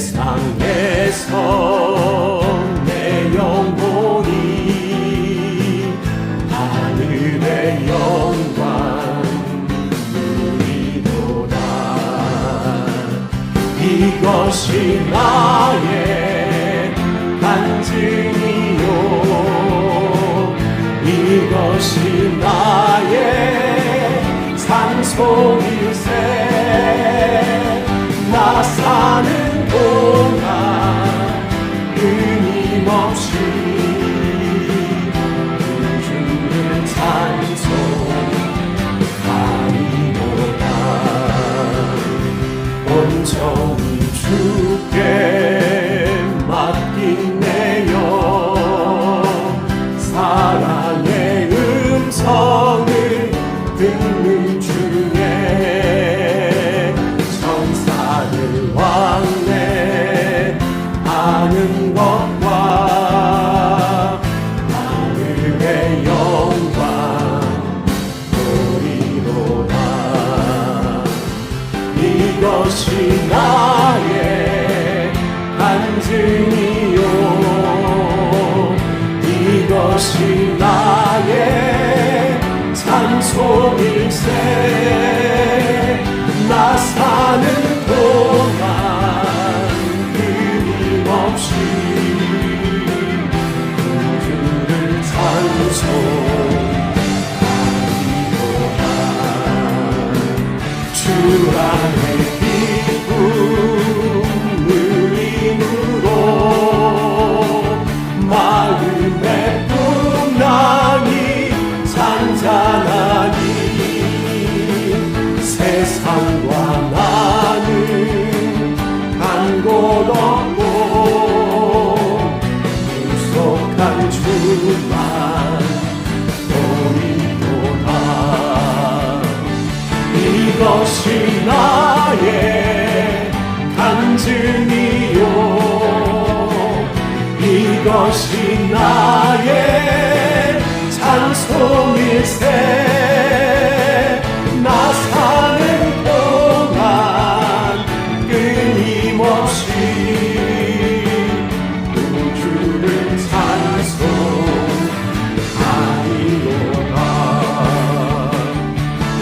세상에서 내 영혼이 하늘의 영광 누리도다. 이것이 나의 간증이요. 이것이 나의 상속일세. 나 사는 동안 끊임없이 주를 찬송하리로다. 온전히 주께 맡긴 내요. 사랑의 음성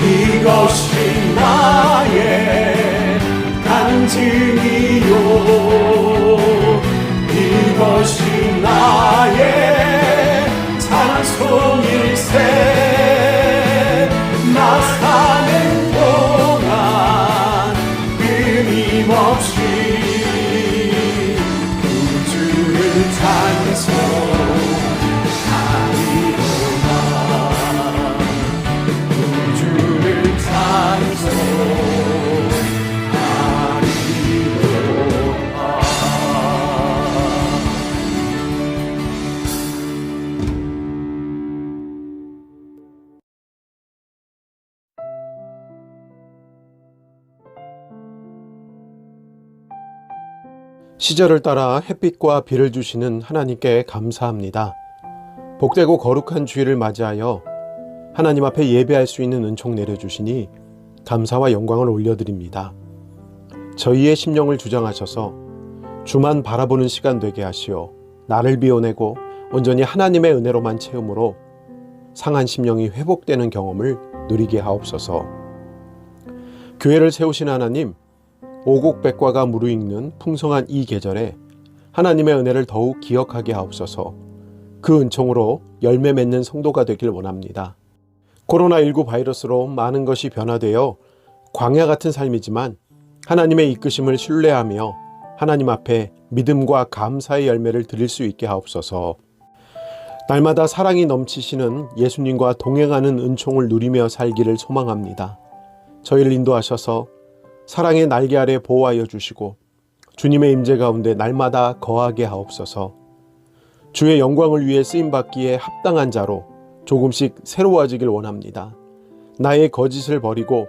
이것이 나의 간증이요. 이것이 시절을 따라 햇빛과 비를 주시는 하나님께 감사합니다. 복되고 거룩한 주일을 맞이하여 하나님 앞에 예배할 수 있는 은총 내려주시니 감사와 영광을 올려드립니다. 저희의 심령을 주장하셔서 주만 바라보는 시간 되게 하시어 나를 비워내고 온전히 하나님의 은혜로만 채움으로 상한 심령이 회복되는 경험을 누리게 하옵소서. 교회를 세우신 하나님, 오곡백과가 무르익는 풍성한 이 계절에 하나님의 은혜를 더욱 기억하게 하옵소서. 그 은총으로 열매 맺는 성도가 되길 원합니다. 코로나19 바이러스로 많은 것이 변화되어 광야 같은 삶이지만 하나님의 이끄심을 신뢰하며 하나님 앞에 믿음과 감사의 열매를 드릴 수 있게 하옵소서. 날마다 사랑이 넘치시는 예수님과 동행하는 은총을 누리며 살기를 소망합니다. 저희를 인도하셔서 사랑의 날개 아래 보호하여 주시고 주님의 임재 가운데 날마다 거하게 하옵소서. 주의 영광을 위해 쓰임 받기에 합당한 자로 조금씩 새로워지길 원합니다. 나의 거짓을 버리고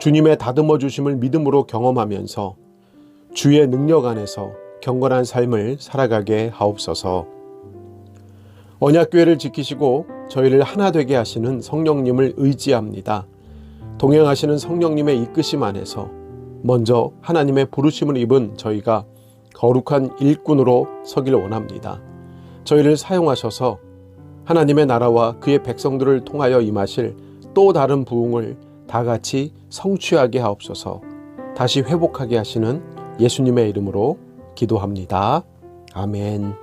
주님의 다듬어 주심을 믿음으로 경험하면서 주의 능력 안에서 경건한 삶을 살아가게 하옵소서. 언약교회를 지키시고 저희를 하나 되게 하시는 성령님을 의지합니다. 동행하시는 성령님의 이끄심 안에서 먼저 하나님의 부르심을 입은 저희가 거룩한 일꾼으로 서길 원합니다. 저희를 사용하셔서 하나님의 나라와 그의 백성들을 통하여 임하실 또 다른 부흥을 다 같이 성취하게 하옵소서. 다시 회복하게 하시는 예수님의 이름으로 기도합니다. 아멘.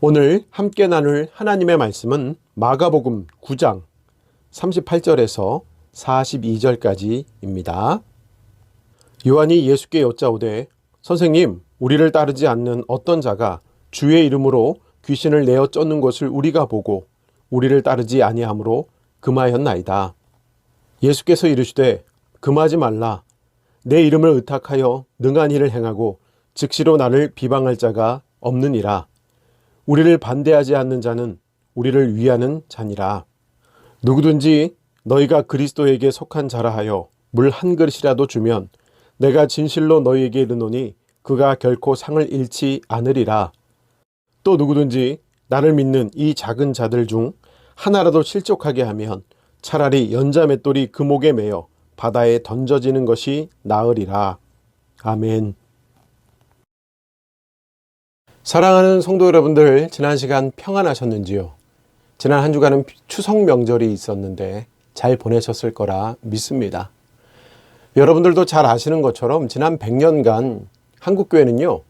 오늘 함께 나눌 하나님의 말씀은 마가복음 9장 38절에서 42절까지입니다. 요한이 예수께 여짜오되 선생님 우리를 따르지 않는 어떤 자가 주의 이름으로 귀신을 내어 쫓는 것을 우리가 보고 우리를 따르지 아니하므로 금하였나이다. 예수께서 이르시되 금하지 말라 내 이름을 의탁하여 능한 일을 행하고 즉시로 나를 비방할 자가 없느니라. 우리를 반대하지 않는 자는 우리를 위하는 자니라. 누구든지 너희가 그리스도에게 속한 자라 하여 물 한 그릇이라도 주면 내가 진실로 너희에게 이르노니 그가 결코 상을 잃지 않으리라. 또 누구든지 나를 믿는 이 작은 자들 중 하나라도 실족하게 하면 차라리 연자 맷돌이 그 목에 매어 바다에 던져지는 것이 나으리라. 아멘. 사랑하는 성도 여러분들, 지난 시간 평안하셨는지요? 지난 한 주간은 추석 명절이 있었는데 잘 보내셨을 거라 믿습니다. 여러분들도 잘 아시는 것처럼 지난 100년간 한국교회는요,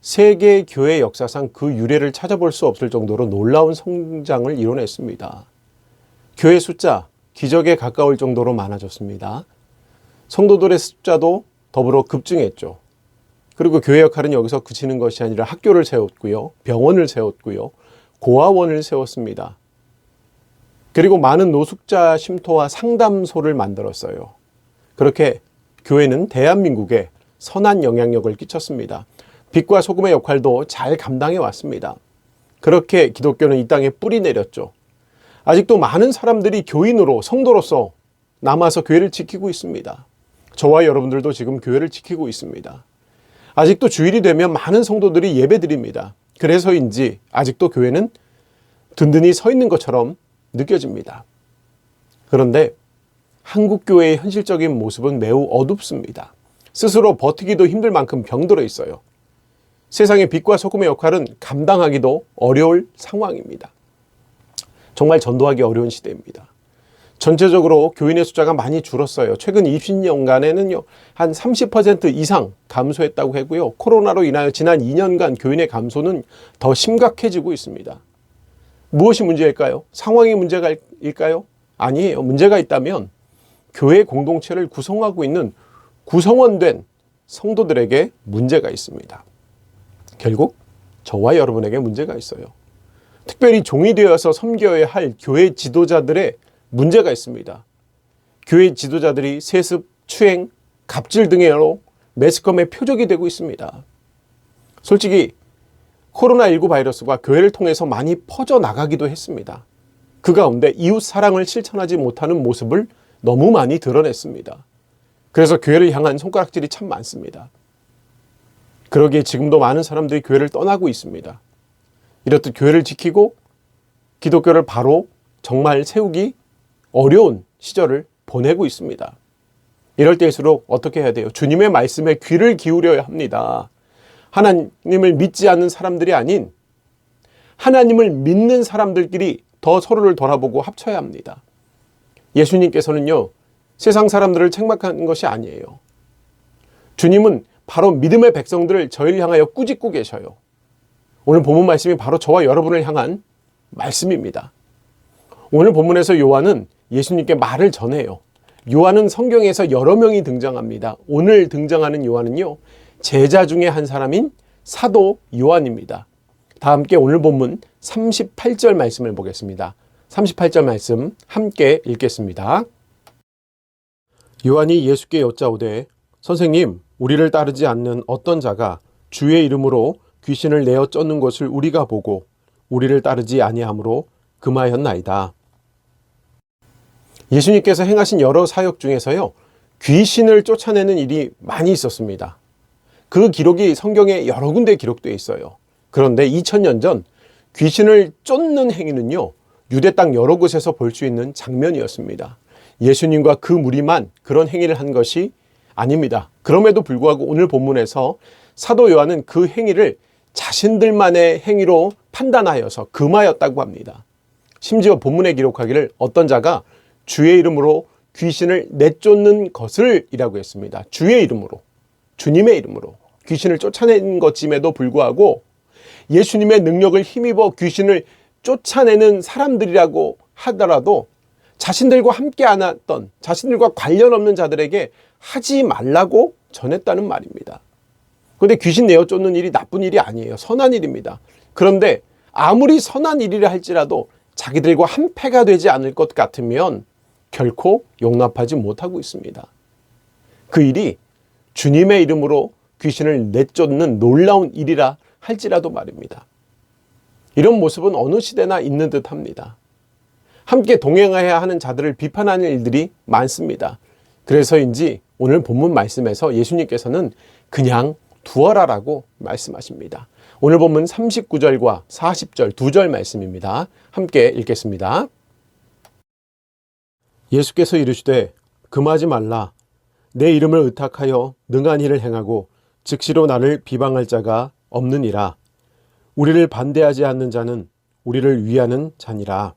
세계 교회 역사상 그 유래를 찾아볼 수 없을 정도로 놀라운 성장을 이뤄냈습니다. 교회 숫자 기적에 가까울 정도로 많아졌습니다. 성도들의 숫자도 더불어 급증했죠. 그리고 교회 역할은 여기서 그치는 것이 아니라 학교를 세웠고요. 병원을 세웠고요. 고아원을 세웠습니다. 그리고 많은 노숙자 쉼터와 상담소를 만들었어요. 그렇게 교회는 대한민국에 선한 영향력을 끼쳤습니다. 빛과 소금의 역할도 잘 감당해 왔습니다. 그렇게 기독교는 이 땅에 뿌리 내렸죠. 아직도 많은 사람들이 교인으로 성도로서 남아서 교회를 지키고 있습니다. 저와 여러분들도 지금 교회를 지키고 있습니다. 아직도 주일이 되면 많은 성도들이 예배 드립니다. 그래서인지 아직도 교회는 든든히 서 있는 것처럼 느껴집니다. 그런데 한국 교회의 현실적인 모습은 매우 어둡습니다. 스스로 버티기도 힘들 만큼 병들어 있어요. 세상의 빛과 소금의 역할은 감당하기도 어려울 상황입니다. 정말 전도하기 어려운 시대입니다. 전체적으로 교인의 숫자가 많이 줄었어요. 최근 20년간에는요, 한 30% 이상 감소했다고 하고요. 코로나로 인하여 지난 2년간 교인의 감소는 더 심각해지고 있습니다. 무엇이 문제일까요? 상황이 문제일까요? 아니에요. 문제가 있다면 교회 공동체를 구성하고 있는 구성원된 성도들에게 문제가 있습니다. 결국 저와 여러분에게 문제가 있어요. 특별히 종이 되어서 섬겨야 할 교회 지도자들의 문제가 있습니다. 교회 지도자들이 세습, 추행, 갑질 등으로 매스컴의 표적이 되고 있습니다. 솔직히 코로나19 바이러스가 교회를 통해서 많이 퍼져나가기도 했습니다. 그 가운데 이웃 사랑을 실천하지 못하는 모습을 너무 많이 드러냈습니다. 그래서 교회를 향한 손가락질이 참 많습니다. 그러기에 지금도 많은 사람들이 교회를 떠나고 있습니다. 이렇듯 교회를 지키고 기독교를 바로 정말 세우기 어려운 시절을 보내고 있습니다. 이럴 때일수록 어떻게 해야 돼요? 주님의 말씀에 귀를 기울여야 합니다. 하나님을 믿지 않는 사람들이 아닌 하나님을 믿는 사람들끼리 더 서로를 돌아보고 합쳐야 합니다. 예수님께서는요, 세상 사람들을 책망하는 것이 아니에요. 주님은 바로 믿음의 백성들을 저희를 향하여 꾸짖고 계셔요. 오늘 본문 말씀이 바로 저와 여러분을 향한 말씀입니다. 오늘 본문에서 요한은 예수님께 말을 전해요. 요한은 성경에서 여러 명이 등장합니다. 오늘 등장하는 요한은요, 제자 중에 한 사람인 사도 요한입니다. 다 함께 오늘 본문 38절 말씀을 보겠습니다. 38절 말씀 함께 읽겠습니다. 요한이 예수께 여짜오되 선생님 우리를 따르지 않는 어떤 자가 주의 이름으로 귀신을 내어 쫓는 것을 우리가 보고 우리를 따르지 아니하므로 금하였나이다. 예수님께서 행하신 여러 사역 중에서요. 귀신을 쫓아내는 일이 많이 있었습니다. 그 기록이 성경에 여러 군데 기록되어 있어요. 그런데 2000년 전 귀신을 쫓는 행위는요. 유대 땅 여러 곳에서 볼 수 있는 장면이었습니다. 예수님과 그 무리만 그런 행위를 한 것이 아닙니다. 그럼에도 불구하고 오늘 본문에서 사도 요한은 그 행위를 자신들만의 행위로 판단하여서 금하였다고 합니다. 심지어 본문에 기록하기를 어떤 자가 주의 이름으로 귀신을 내쫓는 것을 이라고 했습니다. 주의 이름으로, 주님의 이름으로 귀신을 쫓아낸 것임에도 불구하고 예수님의 능력을 힘입어 귀신을 쫓아내는 사람들이라고 하더라도 자신들과 함께 안 왔던 자신들과 관련 없는 자들에게 하지 말라고 전했다는 말입니다. 그런데 귀신 내어 쫓는 일이 나쁜 일이 아니에요. 선한 일입니다. 그런데 아무리 선한 일이라 할지라도 자기들과 한패가 되지 않을 것 같으면 결코 용납하지 못하고 있습니다. 그 일이 주님의 이름으로 귀신을 내쫓는 놀라운 일이라 할지라도 말입니다. 이런 모습은 어느 시대나 있는 듯 합니다. 함께 동행해야 하는 자들을 비판하는 일들이 많습니다. 그래서인지 오늘 본문 말씀에서 예수님께서는 그냥 두어라라고 말씀하십니다. 오늘 본문 39절과 40절 두 절 말씀입니다. 함께 읽겠습니다. 예수께서 이르시되 금하지 말라 내 이름을 의탁하여 능한 일을 행하고 즉시로 나를 비방할 자가 없느니라 우리를 반대하지 않는 자는 우리를 위하는 자니라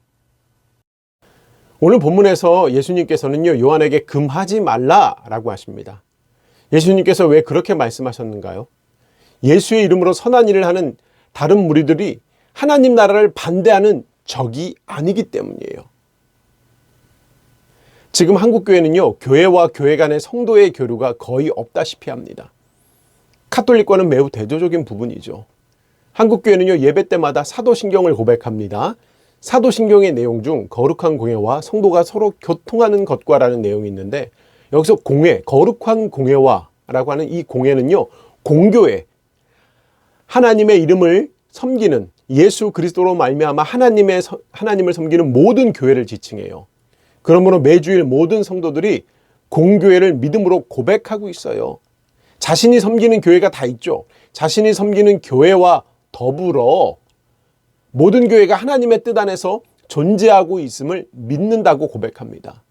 오늘 본문에서 예수님께서는요 요한에게 금하지 말라라고 하십니다. 예수님께서 왜 그렇게 말씀하셨는가요? 예수의 이름으로 선한 일을 하는 다른 무리들이 하나님 나라를 반대하는 적이 아니기 때문이에요. 지금 한국 교회는요 교회와 교회 간의 성도의 교류가 거의 없다시피 합니다. 카톨릭과는 매우 대조적인 부분이죠. 한국 교회는요 예배 때마다 사도신경을 고백합니다. 사도신경의 내용 중 거룩한 공예와 성도가 서로 교통하는 것과라는 내용이 있는데 여기서 공예, 거룩한 공예와라고 하는 이 공예는요 공교회 하나님의 이름을 섬기는 예수 그리스도로 말미암아 하나님의 서- 하나님을 섬기는 모든 교회를 지칭해요. 그러므로 매주일 모든 성도들이 공교회를 믿음으로 고백하고 있어요. 자신이 섬기는 교회가 다 있죠. 자신이 섬기는 교회와 더불어 모든 교회가 하나님의 뜻 안에서 존재하고 있음을 믿는다고 고백합니다.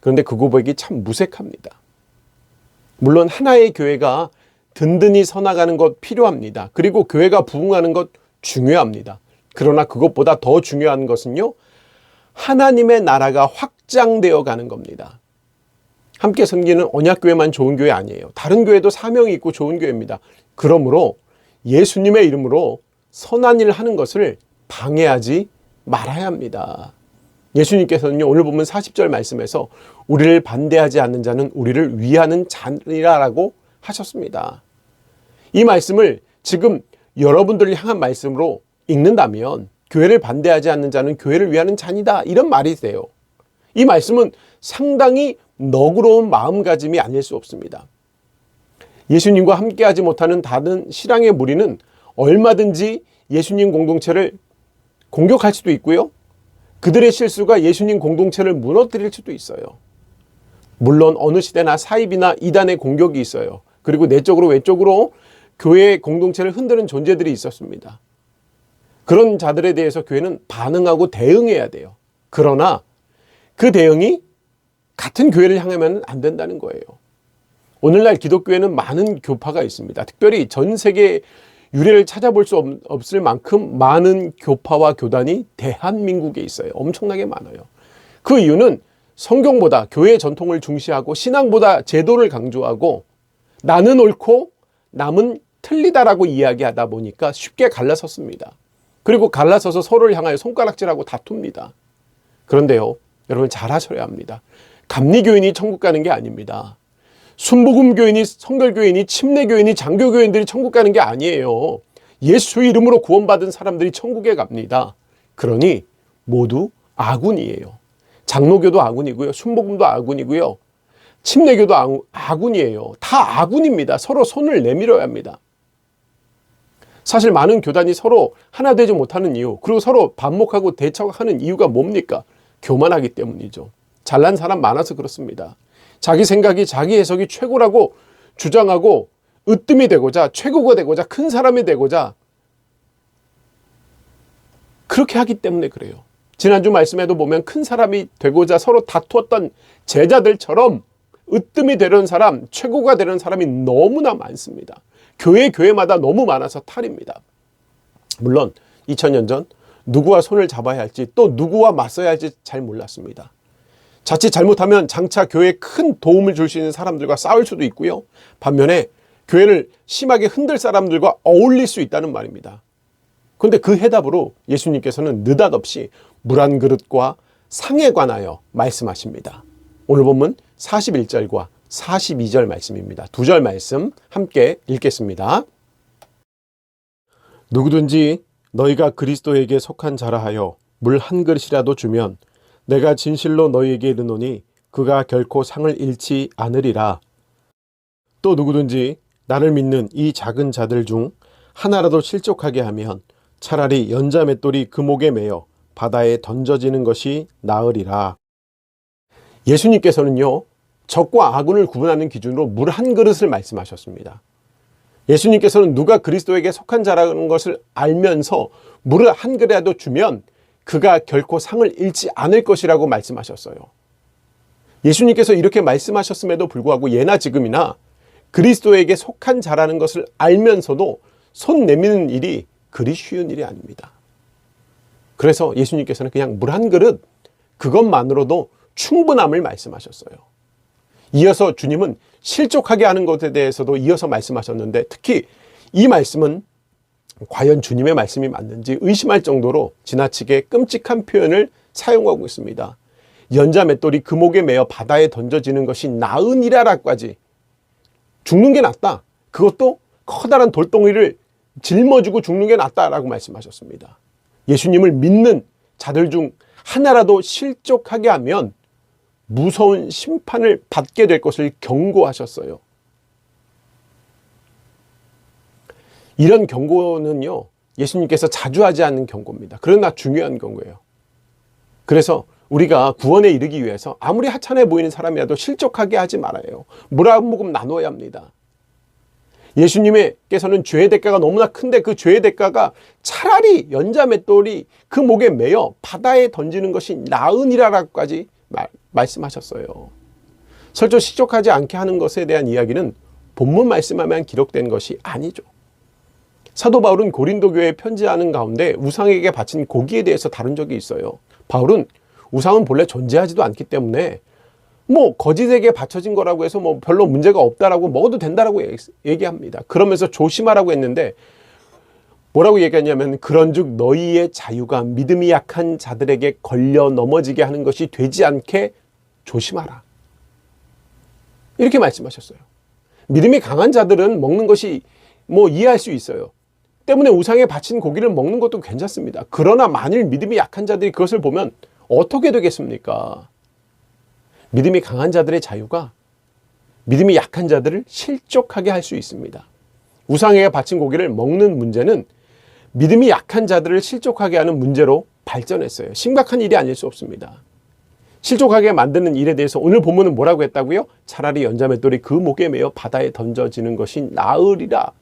그런데 그 고백이 참 무색합니다. 물론 하나의 교회가 든든히 서나가는 것 필요합니다. 그리고 교회가 부흥하는 것 중요합니다. 그러나 그것보다 더 중요한 것은요, 하나님의 나라가 확장되어 가는 겁니다. 함께 섬기는 언약교회만 좋은 교회 아니에요. 다른 교회도 사명이 있고 좋은 교회입니다. 그러므로 예수님의 이름으로 선한 일을 하는 것을 방해하지 말아야 합니다. 예수님께서는요, 오늘 보면 40절 말씀에서 우리를 반대하지 않는 자는 우리를 위하는 자니라라고 하셨습니다. 이 말씀을 지금 여러분들을 향한 말씀으로 읽는다면 교회를 반대하지 않는 자는 교회를 위하는 자니다. 이런 말이 돼요. 이 말씀은 상당히 너그러운 마음가짐이 아닐 수 없습니다. 예수님과 함께하지 못하는 다른 실앙의 무리는 얼마든지 예수님 공동체를 공격할 수도 있고요. 그들의 실수가 예수님 공동체를 무너뜨릴 수도 있어요. 물론 어느 시대나 사입이나 이단의 공격이 있어요. 그리고 내적으로 외적으로 교회의 공동체를 흔드는 존재들이 있었습니다. 그런 자들에 대해서 교회는 반응하고 대응해야 돼요. 그러나 그 대응이 같은 교회를 향하면 안 된다는 거예요. 오늘날 기독교에는 많은 교파가 있습니다. 특별히 전 세계 유래를 찾아볼 수 없- 없을 만큼 많은 교파와 교단이 대한민국에 있어요. 엄청나게 많아요. 그 이유는 성경보다 교회의 전통을 중시하고 신앙보다 제도를 강조하고 나는 옳고 남은 틀리다라고 이야기하다 보니까 쉽게 갈라섰습니다. 그리고 갈라서서 서로를 향하여 손가락질하고 다툽니다. 그런데요, 여러분 잘 하셔야 합니다. 감리교인이 천국 가는 게 아닙니다. 순복음 교인이 성결 교인이 침례 교인이 장교 교인들이 천국 가는 게 아니에요. 예수 이름으로 구원받은 사람들이 천국에 갑니다. 그러니 모두 아군이에요. 장로교도 아군이고요. 순복음도 아군이고요. 침례교도 아- 아군이에요. 다 아군입니다. 서로 손을 내밀어야 합니다. 사실 많은 교단이 서로 하나 되지 못하는 이유, 그리고 서로 반목하고 대척하는 이유가 뭡니까? 교만하기 때문이죠. 잘난 사람 많아서 그렇습니다. 자기 생각이 자기 해석이 최고라고 주장하고 으뜸이 되고자 최고가 되고자 큰 사람이 되고자 그렇게 하기 때문에 그래요. 지난주 말씀에도 보면 큰 사람이 되고자 서로 다투었던 제자들처럼 으뜸이 되는 사람, 최고가 되는 사람이 너무나 많습니다. 교회 교회마다 너무 많아서 탈입니다. 물론 2000년 전 누구와 손을 잡아야 할지 또 누구와 맞서야 할지 잘 몰랐습니다. 자칫 잘못하면 장차 교회에 큰 도움을 줄 수 있는 사람들과 싸울 수도 있고요. 반면에 교회를 심하게 흔들 사람들과 어울릴 수 있다는 말입니다. 그런데 그 해답으로 예수님께서는 느닷없이 물 한 그릇과 상에 관하여 말씀하십니다. 오늘 본문 41절과 42절 말씀입니다. 두 절 말씀 함께 읽겠습니다. 누구든지 너희가 그리스도에게 속한 자라 하여 물 한 그릇이라도 주면 내가 진실로 너희에게 이르노니 그가 결코 상을 잃지 않으리라. 또 누구든지 나를 믿는 이 작은 자들 중 하나라도 실족하게 하면 차라리 연자 맷돌이 그 목에 매여 바다에 던져지는 것이 나으리라. 예수님께서는요, 적과 아군을 구분하는 기준으로 물 한 그릇을 말씀하셨습니다. 예수님께서는 누가 그리스도에게 속한 자라는 것을 알면서 물을 한 그릇이라도 주면 그가 결코 상을 잃지 않을 것이라고 말씀하셨어요. 예수님께서 이렇게 말씀하셨음에도 불구하고 예나 지금이나 그리스도에게 속한 자라는 것을 알면서도 손 내미는 일이 그리 쉬운 일이 아닙니다. 그래서 예수님께서는 그냥 물 한 그릇 그것만으로도 충분함을 말씀하셨어요. 이어서 주님은 실족하게 하는 것에 대해서도 이어서 말씀하셨는데 특히 이 말씀은 과연 주님의 말씀이 맞는지 의심할 정도로 지나치게 끔찍한 표현을 사용하고 있습니다. 연자 맷돌이 금옥에 매어 바다에 던져지는 것이 나으니라라까지 죽는 게 낫다. 그것도 커다란 돌덩이를 짊어지고 죽는 게 낫다라고 말씀하셨습니다. 예수님을 믿는 자들 중 하나라도 실족하게 하면 무서운 심판을 받게 될 것을 경고하셨어요. 이런 경고는요, 예수님께서 자주 하지 않는 경고입니다. 그러나 중요한 경고예요. 그래서 우리가 구원에 이르기 위해서 아무리 하찮아 보이는 사람이라도 실족하게 하지 말아요. 물 한 모금 나눠야 합니다. 예수님께서는 죄의 대가가 너무나 큰데 그 죄의 대가가 차라리 연자 맷돌이 그 목에 매여 바다에 던지는 것이 나으니라라까지 말, 말씀하셨어요. 설교 실족하지 않게 하는 것에 대한 이야기는 본문 말씀에만 기록된 것이 아니죠. 사도 바울은 고린도 교회에 편지하는 가운데 우상에게 바친 고기에 대해서 다룬 적이 있어요. 바울은 우상은 본래 존재하지도 않기 때문에 뭐 거짓에게 바쳐진 거라고 해서 뭐 별로 문제가 없다라고 먹어도 된다라고 얘기합니다. 그러면서 조심하라고 했는데 뭐라고 얘기하냐면 그런즉 너희의 자유가 믿음이 약한 자들에게 걸려 넘어지게 하는 것이 되지 않게 조심하라. 이렇게 말씀하셨어요. 믿음이 강한 자들은 먹는 것이 뭐 이해할 수 있어요. 때문에 우상에 바친 고기를 먹는 것도 괜찮습니다. 그러나 만일 믿음이 약한 자들이 그것을 보면 어떻게 되겠습니까? 믿음이 강한 자들의 자유가 믿음이 약한 자들을 실족하게 할 수 있습니다. 우상에게 바친 고기를 먹는 문제는 믿음이 약한 자들을 실족하게 하는 문제로 발전했어요. 심각한 일이 아닐 수 없습니다. 실족하게 만드는 일에 대해서 오늘 본문은 뭐라고 했다고요? 차라리 연자맷돌이 그 목에 매어 바다에 던져지는 것이 나으리라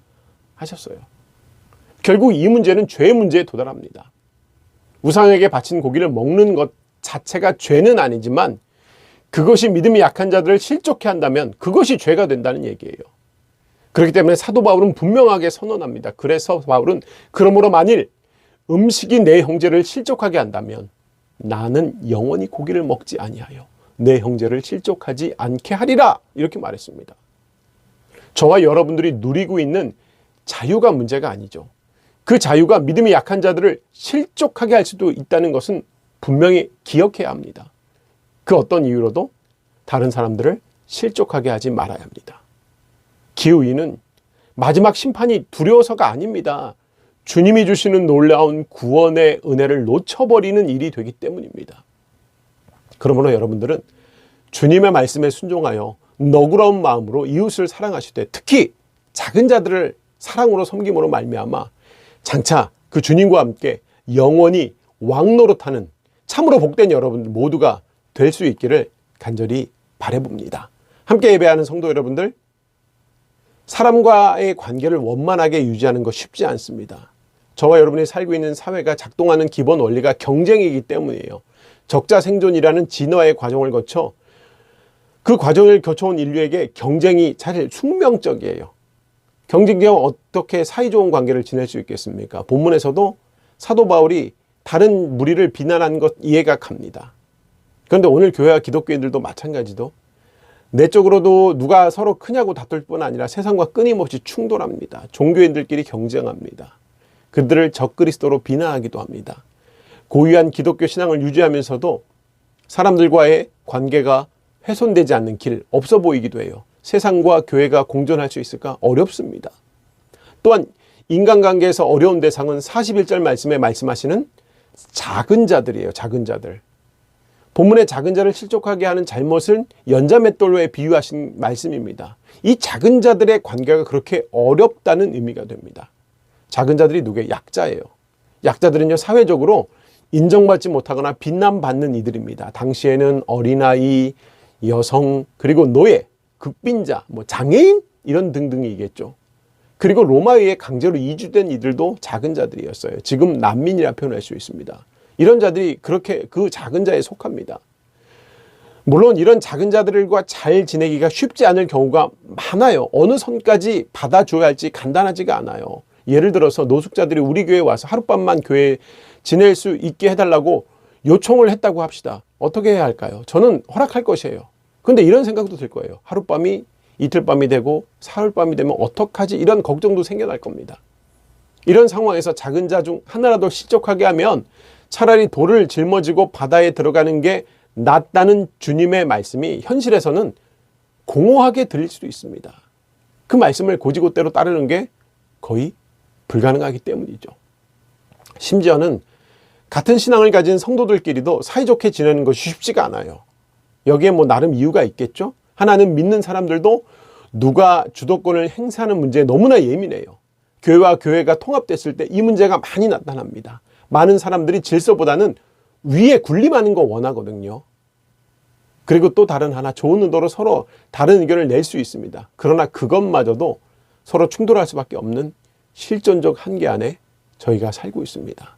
하셨어요. 결국 이 문제는 죄의 문제에 도달합니다. 우상에게 바친 고기를 먹는 것 자체가 죄는 아니지만 그것이 믿음이 약한 자들을 실족해 한다면 그것이 죄가 된다는 얘기예요. 그렇기 때문에 사도 바울은 분명하게 선언합니다. 그래서 바울은 그러므로 만일 음식이 내 형제를 실족하게 한다면 나는 영원히 고기를 먹지 아니하여 내 형제를 실족하지 않게 하리라 이렇게 말했습니다. 저와 여러분들이 누리고 있는 자유가 문제가 아니죠. 그 자유가 믿음이 약한 자들을 실족하게 할 수도 있다는 것은 분명히 기억해야 합니다. 그 어떤 이유로도 다른 사람들을 실족하게 하지 말아야 합니다. 기우이는 마지막 심판이 두려워서가 아닙니다. 주님이 주시는 놀라운 구원의 은혜를 놓쳐버리는 일이 되기 때문입니다. 그러므로 여러분들은 주님의 말씀에 순종하여 너그러운 마음으로 이웃을 사랑하시되 특히 작은 자들을 사랑으로 섬김으로 말미암아 장차 그 주님과 함께 영원히 왕노릇하는 참으로 복된 여러분들 모두가 될 수 있기를 간절히 바래봅니다. 함께 예배하는 성도 여러분들 사람과의 관계를 원만하게 유지하는 것 쉽지 않습니다. 저와 여러분이 살고 있는 사회가 작동하는 기본 원리가 경쟁이기 때문이에요. 적자 생존이라는 진화의 과정을 거쳐 그 과정을 거쳐온 인류에게 경쟁이 사실 숙명적이에요. 경쟁과 어떻게 사이좋은 관계를 지낼 수 있겠습니까? 본문에서도 사도 바울이 다른 무리를 비난한 것 이해가 갑니다. 그런데 오늘 교회와 기독교인들도 마찬가지도 내적으로도 누가 서로 크냐고 다툴 뿐 아니라 세상과 끊임없이 충돌합니다. 종교인들끼리 경쟁합니다. 그들을 적그리스도로 비난하기도 합니다. 고유한 기독교 신앙을 유지하면서도 사람들과의 관계가 훼손되지 않는 길 없어 보이기도 해요. 세상과 교회가 공존할 수 있을까? 어렵습니다. 또한 인간관계에서 어려운 대상은 41절 말씀에 말씀하시는 작은 자들이에요. 작은 자들. 본문의 작은 자를 실족하게 하는 잘못은 연자맷돌로에 비유하신 말씀입니다. 이 작은 자들의 관계가 그렇게 어렵다는 의미가 됩니다. 작은 자들이 누구예요? 약자예요. 약자들은요, 사회적으로 인정받지 못하거나 비난받는 이들입니다. 당시에는 어린아이, 여성, 그리고 노예, 극빈자, 뭐 장애인 이런 등등이겠죠. 그리고 로마에 강제로 이주된 이들도 작은 자들이었어요. 지금 난민이라 표현할 수 있습니다. 이런 자들이 그렇게 그 작은 자에 속합니다. 물론 이런 작은 자들과 잘 지내기가 쉽지 않을 경우가 많아요. 어느 선까지 받아줘야 할지 간단하지가 않아요. 예를 들어서 노숙자들이 우리 교회에 와서 하룻밤만 교회에 지낼 수 있게 해달라고 요청을 했다고 합시다. 어떻게 해야 할까요? 저는 허락할 것이에요. 근데 이런 생각도 들 거예요. 하룻밤이 이틀밤이 되고 사흘밤이 되면 어떡하지? 이런 걱정도 생겨날 겁니다. 이런 상황에서 작은 자 중 하나라도 실족하게 하면 차라리 돌을 짊어지고 바다에 들어가는 게 낫다는 주님의 말씀이 현실에서는 공허하게 들릴 수도 있습니다. 그 말씀을 고지고대로 따르는 게 거의 불가능하기 때문이죠. 심지어는 같은 신앙을 가진 성도들끼리도 사이좋게 지내는 것이 쉽지가 않아요. 여기에 뭐 나름 이유가 있겠죠? 하나는 믿는 사람들도 누가 주도권을 행사하는 문제에 너무나 예민해요. 교회와 교회가 통합됐을 때 이 문제가 많이 나타납니다. 많은 사람들이 질서보다는 위에 군림하는 거 원하거든요. 그리고 또 다른 하나 좋은 의도로 서로 다른 의견을 낼 수 있습니다. 그러나 그것마저도 서로 충돌할 수밖에 없는 실존적 한계 안에 저희가 살고 있습니다.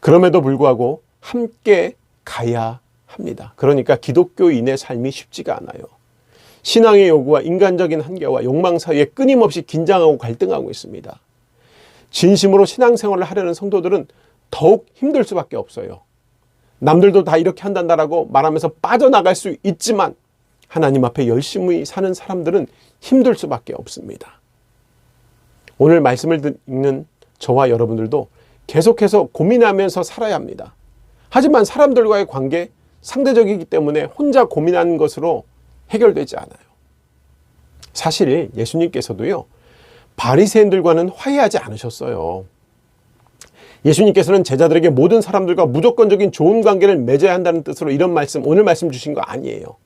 그럼에도 불구하고 함께 가야 합니다. 그러니까 기독교인의 삶이 쉽지가 않아요. 신앙의 요구와 인간적인 한계와 욕망 사이에 끊임없이 긴장하고 갈등하고 있습니다. 진심으로 신앙생활을 하려는 성도들은 더욱 힘들 수밖에 없어요. 남들도 다 이렇게 한단다라고 말하면서 빠져나갈 수 있지만 하나님 앞에 열심히 사는 사람들은 힘들 수밖에 없습니다. 오늘 말씀을 읽는 저와 여러분들도 계속해서 고민하면서 살아야 합니다. 하지만 사람들과의 관계 상대적이기 때문에 혼자 고민하는 것으로 해결되지 않아요. 사실 예수님께서도요. 바리새인들과는 화해하지 않으셨어요. 예수님께서는 제자들에게 모든 사람들과 무조건적인 좋은 관계를 맺어야 한다는 뜻으로 이런 말씀 오늘 말씀 주신 거 아니에요.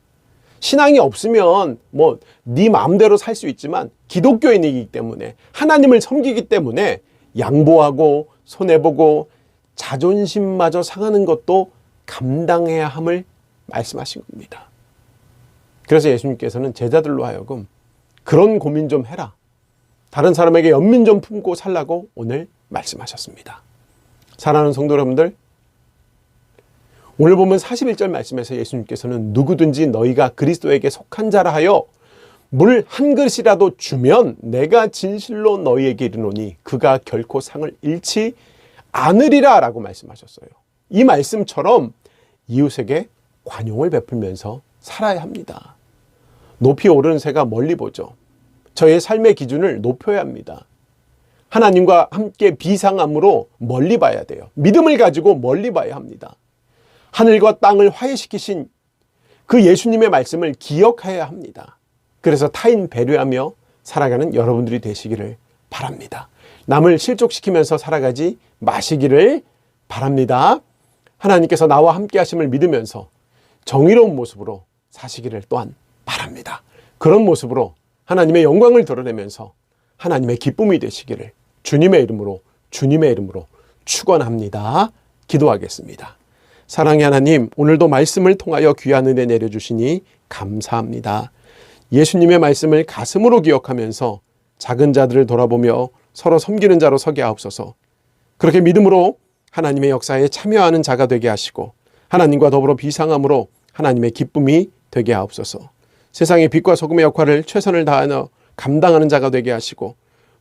신앙이 없으면 뭐 네 마음대로 살 수 있지만 기독교인이기 때문에 하나님을 섬기기 때문에 양보하고 손해보고 자존심마저 상하는 것도 감당해야 함을 말씀하신 겁니다. 그래서 예수님께서는 제자들로 하여금 그런 고민 좀 해라. 다른 사람에게 연민 좀 품고 살라고 오늘 말씀하셨습니다. 사랑하는 성도 여러분들, 오늘 보면 41절 말씀에서 예수님께서는 누구든지 너희가 그리스도에게 속한 자라 하여 물한 그릇이라도 주면 내가 진실로 너희에게 이르노니 그가 결코 상을 잃지 않으리라 라고 말씀하셨어요. 이 말씀처럼 이웃에게 관용을 베풀면서 살아야 합니다. 높이 오르는 새가 멀리 보죠. 저의 삶의 기준을 높여야 합니다. 하나님과 함께 비상함으로 멀리 봐야 돼요. 믿음을 가지고 멀리 봐야 합니다. 하늘과 땅을 화해시키신 그 예수님의 말씀을 기억해야 합니다. 그래서 타인 배려하며 살아가는 여러분들이 되시기를 바랍니다. 남을 실족시키면서 살아가지 마시기를 바랍니다. 하나님께서 나와 함께 하심을 믿으면서 정의로운 모습으로 사시기를 또한 바랍니다. 그런 모습으로 하나님의 영광을 드러내면서 하나님의 기쁨이 되시기를 주님의 이름으로 주님의 이름으로 축원합니다. 기도하겠습니다. 사랑의 하나님, 오늘도 말씀을 통하여 귀한 은혜 내려주시니 감사합니다. 예수님의 말씀을 가슴으로 기억하면서 작은 자들을 돌아보며 서로 섬기는 자로 서게 하옵소서. 그렇게 믿음으로 하나님의 역사에 참여하는 자가 되게 하시고 하나님과 더불어 비상함으로 하나님의 기쁨이 되게 하옵소서. 세상의 빛과 소금의 역할을 최선을 다하여 감당하는 자가 되게 하시고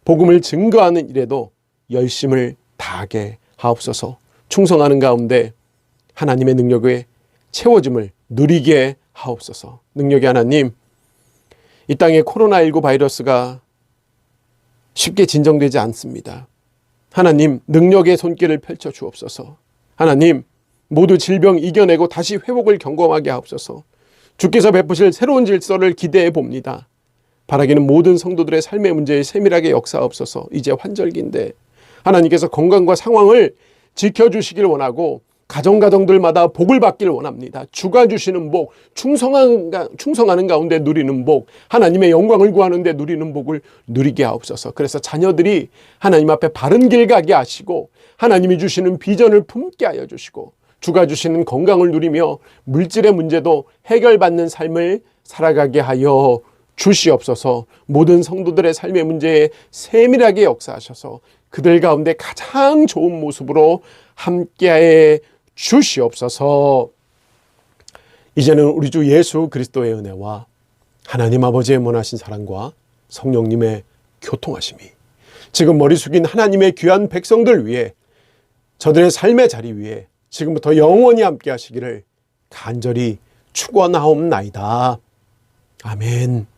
복음을 증거하는 일에도 열심을 다하게 하옵소서. 충성하는 가운데 하나님의 능력에 채워짐을 누리게 하옵소서. 능력의 하나님, 이 땅에 코로나19 바이러스가 쉽게 진정되지 않습니다. 하나님, 능력의 손길을 펼쳐 주옵소서. 하나님, 모두 질병 이겨내고 다시 회복을 경험하게 하옵소서. 주께서 베푸실 새로운 질서를 기대해 봅니다. 바라기는 모든 성도들의 삶의 문제에 세밀하게 역사옵소서. 이제 환절기인데 하나님께서 건강과 상황을 지켜주시길 원하고 가정가정들마다 복을 받기를 원합니다. 주가 주시는 복, 충성한, 가- 충성하는 가운데 누리는 복, 하나님의 영광을 구하는데 누리는 복을 누리게 하옵소서. 그래서 자녀들이 하나님 앞에 바른 길 가게 하시고 하나님이 주시는 비전을 품게 하여 주시고 주가 주시는 건강을 누리며 물질의 문제도 해결받는 삶을 살아가게 하여 주시옵소서 모든 성도들의 삶의 문제에 세밀하게 역사하셔서 그들 가운데 가장 좋은 모습으로 함께해 주시옵소서 이제는 우리 주 예수 그리스도의 은혜와 하나님 아버지의 원하신 사랑과 성령님의 교통하심이 지금 머리 숙인 하나님의 귀한 백성들 위해 저들의 삶의 자리 위에 지금부터 영원히 함께 하시기를 간절히 축원하옵나이다. 아멘.